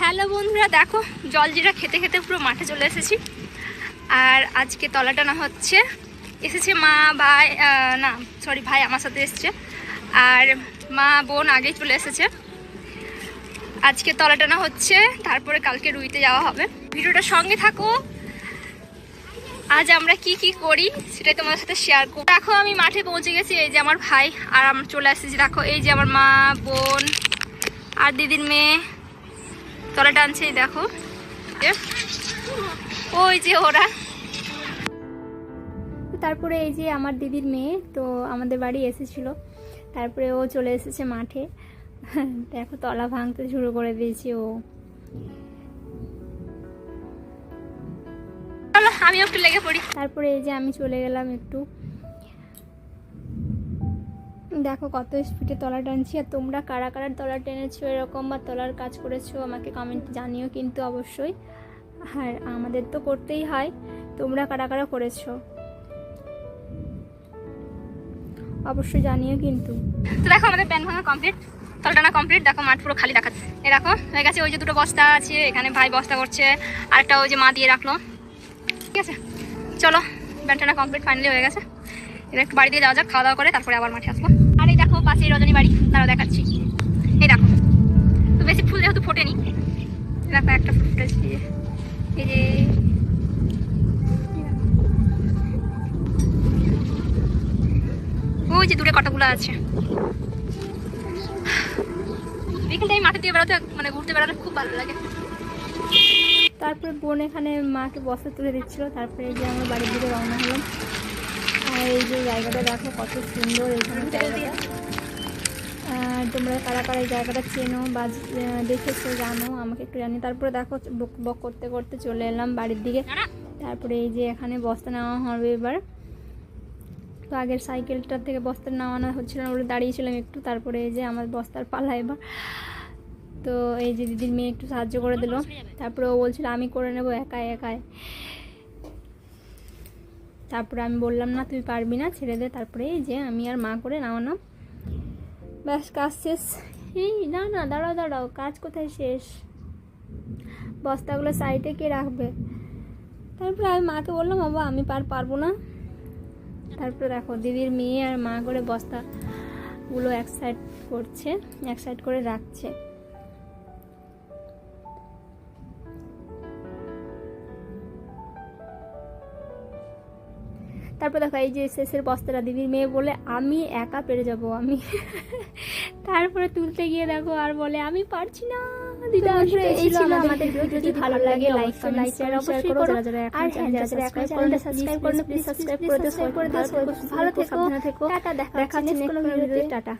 Hello বন্ধুরা, দেখো, জলজিরা খেতে খেতে পুরো মাঠে চলে এসেছি। আর আজকে তলা টানা হচ্ছে, এসেছে মা, ভাই না সরি ভাই আমার সাথে এসছে। আর মা, বোন আগেই চলে এসেছে। আজকে তলা টানা হচ্ছে, তারপরে কালকে রুইতে যাওয়া হবে। ভিডিওটা সঙ্গে থাকো। আজ আমরা কি কি করি, সেটাই তোমাদের সাথে শেয়ার করব। দেখো, আমি মাঠে পৌঁছে গেছি, এই যে আমার ভাই আর আমরা চলে এসেছি। দেখো, এই যে আমার মা, বোন আর দিদির মেয়ে। তলা টানছে এই দেখো ওই যে ওরা। তারপরে এই যে আমার দিদির মেয়ে তো আমাদের বাড়ি এসেছিল। তারপরে ও চলে এসেছে মাঠে। দেখো তলা ভাঙতে শুরু করে দিয়েছি ও। আমিও একটু লেগে পড়ি। তারপরে এই যে আমি চলে গেলাম একটু। দেখো কত স্পিডে তলা টানছি, আর তোমরা কারা কারা তলা টেনেছো, এরকম বা তলার কাজ করেছ, আমাকে কমেন্ট জানিও কিন্তু অবশ্যই। আর আমাদের তো করতেই হয়, তোমরা কারা কারা করেছ? অবশ্যই জানিও কিন্তু। তো দেখো আমাদের প্যান ভাঙা কমপ্লিট তলটানা কমপ্লিট দেখো মাঠ পুরো খালি দেখাচ্ছে। এই দেখো, হয়ে গেছে ওই যে দুটো বস্তা আছে, এখানে ভাই বস্তা করছে, আরেকটা ওই যে মা দিয়ে রাখল। ঠিক আছে, চলো ব্যান্টানা কমপ্লিট ফাইনালি হয়ে গেছে। এবার একটু বাড়ি দিয়ে যাওয়া যাক, খাওয়া দাওয়া করে তারপরে আবার মাঠে আসব। দেখো পাশেই রজনী বাড়ি তারা দেখাচ্ছি। এই দেখো। তো বেশি ফুল যেহেতু ফোটেনি দেখো একটা ফুল ফুটেছে। এই যে- ওই যে দূরে কতগুলো আছে। বিকেল টাইম মাঠে দিয়ে বেড়াতে মানে ঘুরতে বেড়াতে খুব ভালো লাগে। তারপরে বোন এখানে মাকে বস্তা তুলে দিচ্ছিল তারপরে এই যে আমরা বাড়ির দিকে রওনা হলাম। আর এই যে জায়গাটা দেখো কত সুন্দর এখানে জায়গাটা। তোমরা কারা জায়গাটা চেনো বা দেখেছ, জানো, আমাকে একটু জানি তারপরে দেখো, বক বক করতে করতে চলে এলাম বাড়ির দিকে। তারপরে এই যে এখানে বস্তা নেওয়া হবে এবার। তো আগের সাইকেলটার থেকে বস্তা নামানো হচ্ছিল না বলে দাঁড়িয়েছিলাম একটু। তারপরে এই যে আমার বস্তার পালা এবার। তো এই যে দিদির মেয়ে একটু সাহায্য করে দিল। তারপরে ও বলছিল, আমি করে নেব একাই একাই। তারপরে আমি বললাম, না, তুই পারবি না, ছেড়ে দে। তারপরে এই যে আমি আর মা করে নামানো ব্যাস কাজ শেষ। এই না না দাঁড়াও দাঁড়াও কাজ কোথায় শেষ? বস্তাগুলো সাইডে কে রাখবে? তারপরে আমি মাকে বললাম বাবা আমি পার পারব না। তারপরে দেখো দিদির মেয়ে আর মা করে বস্তাগুলো এক সাইড করছে এক সাইড করে রাখছে। তারপর দেখো এই যে শেষের বস্তাটা দিদির মেয়ে বলে আমি একা পেরে যাব আমি তারপরে তুলতে গিয়ে দেখো আর বলে আমি পারছি না দিদা আসলে এই ছিল আমাদের ভিডিও যদি ভালো লাগে লাইক লাইক শেয়ার অবশ্যই করো যারা যারা আর হ্যাঁ যারা যারা এখন চ্যানেলটা সাবস্ক্রাইব করো প্লিজ সাবস্ক্রাইব করে দিও ভালো থেকো ভালো থেকো টাটা দেখা দেখা নেক্সট ভিডিওতে টাটা